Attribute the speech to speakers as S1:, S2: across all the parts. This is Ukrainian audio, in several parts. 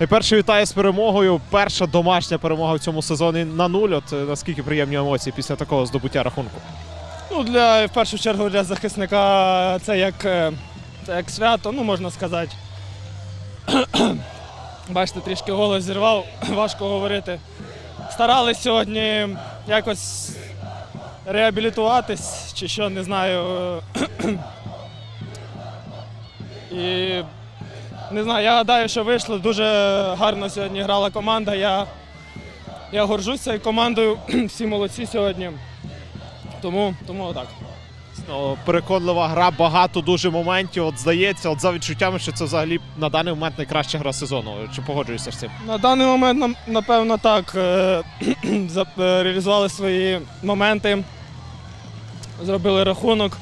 S1: Найперше вітаю з перемогою. Перша домашня перемога в цьому сезоні на нуль. От е, наскільки приємні емоції після такого здобуття рахунку.
S2: Ну, для, в першу чергу для захисника це як, е, це як свято, ну можна сказати. Бачите, трішки голос зірвав, важко говорити. Старались сьогодні якось реабілітуватись, чи що, не знаю. І не знаю, я гадаю, що вийшло. Дуже гарно сьогодні грала команда. Я, я горжусь цією командою. Всі молодці сьогодні. Тому, тому отак.
S1: Ну, переконлива гра, багато дуже моментів. От здається, от за відчуттями, що це взагалі на даний момент найкраща гра сезону. Чи погоджуєшся з цим?
S2: На даний момент, напевно, так. е, е, Реалізували свої моменти, зробили рахунок.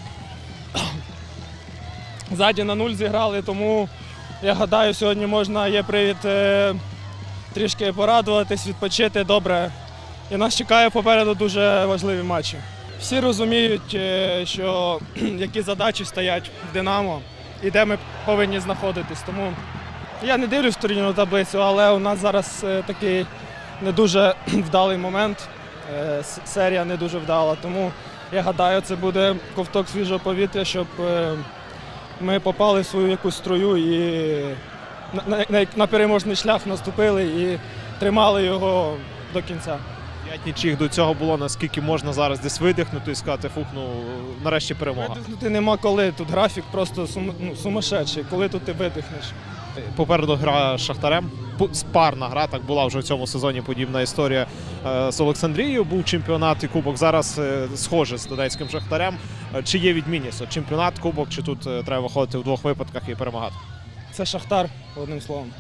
S2: Ззаді на нуль зіграли, тому я гадаю, сьогодні можна є привід е, трішки порадуватись, відпочити добре. І нас чекає попереду дуже важливі матчі. Всі розуміють, е, що які задачі стоять в Динамо і де ми повинні знаходитись. Тому я не дивлюсь турнірну таблицю, але у нас зараз е, такий не дуже вдалий момент. Серія не дуже вдала. Тому я гадаю, це буде ковток свіжого повітря, щоб ми попали в свою якусь струю і на, на, на- переможний шлях наступили і тримали його до кінця.
S1: П'ять нічих до цього було, наскільки можна зараз десь видихнути і сказати, фух, ну нарешті перемога.
S2: Видихнути нема коли. Тут графік просто сум, ну, сумасшедший. Коли тут ти видихнеш?
S1: Попереду гра з Шахтарем. Спарна гра, так була вже в цьому сезоні подібна історія е, з Олександрією. Був чемпіонат і кубок. Зараз е, схоже з Донецьким Шахтарем. Е, Чи є відмінність? Чемпіонат, кубок, чи тут треба виходити в двох випадках і перемагати?
S2: Це Шахтар, одним словом.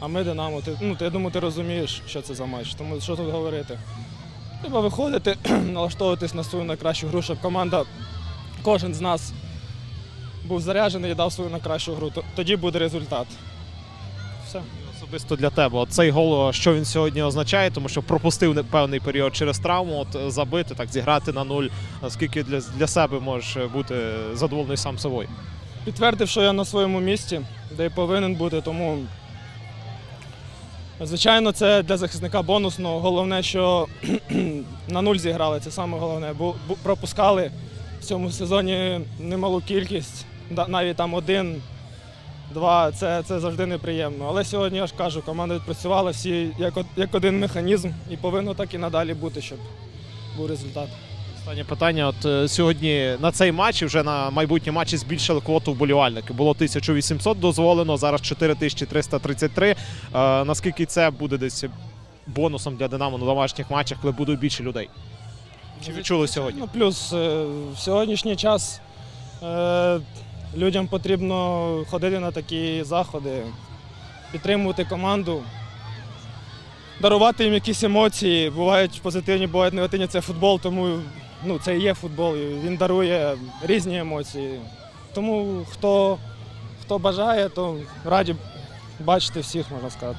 S2: А ми Динамо. Ти, ну, ти, я думаю, ти розумієш, що це за матч. Тому що тут говорити? Треба виходити, налаштовуватись на свою найкращу гру, щоб команда, кожен з нас був заряджений і дав свою найкращу гру. Тоді буде результат. Все.
S1: Особисто для тебе. От цей гол, що він сьогодні означає, тому що пропустив певний період через травму, от е, забити, так зіграти на нуль. Наскільки для, для себе можеш е, бути задоволений сам собою?
S2: Підтвердив, що я на своєму місці, де й повинен бути, тому. Звичайно, це для захисника бонусно. Головне, що на нуль зіграли, це саме головне. Бу- пропускали в цьому сезоні немалу кількість, навіть там один, два, це, це завжди неприємно. Але сьогодні я ж кажу, команда відпрацювала всі як, як один механізм і повинно так і надалі бути, щоб був результат.
S1: Останнє питання. От е, сьогодні на цей матч вже на майбутні матчі збільшили квоту вболівальників. Було 1800 дозволено, зараз 4333. Е, наскільки це буде десь бонусом для Динамо на домашніх матчах, коли будуть більше людей? Чи відчули сьогодні?
S2: Ну, плюс е, в сьогоднішній час е, людям потрібно ходити на такі заходи, підтримувати команду, дарувати їм якісь емоції. Бувають позитивні, бувають негативні. Це футбол, тому ну, це і є футбол. і Він дарує різні емоції. Тому хто, хто бажає, то раді бачити всіх, можна сказати.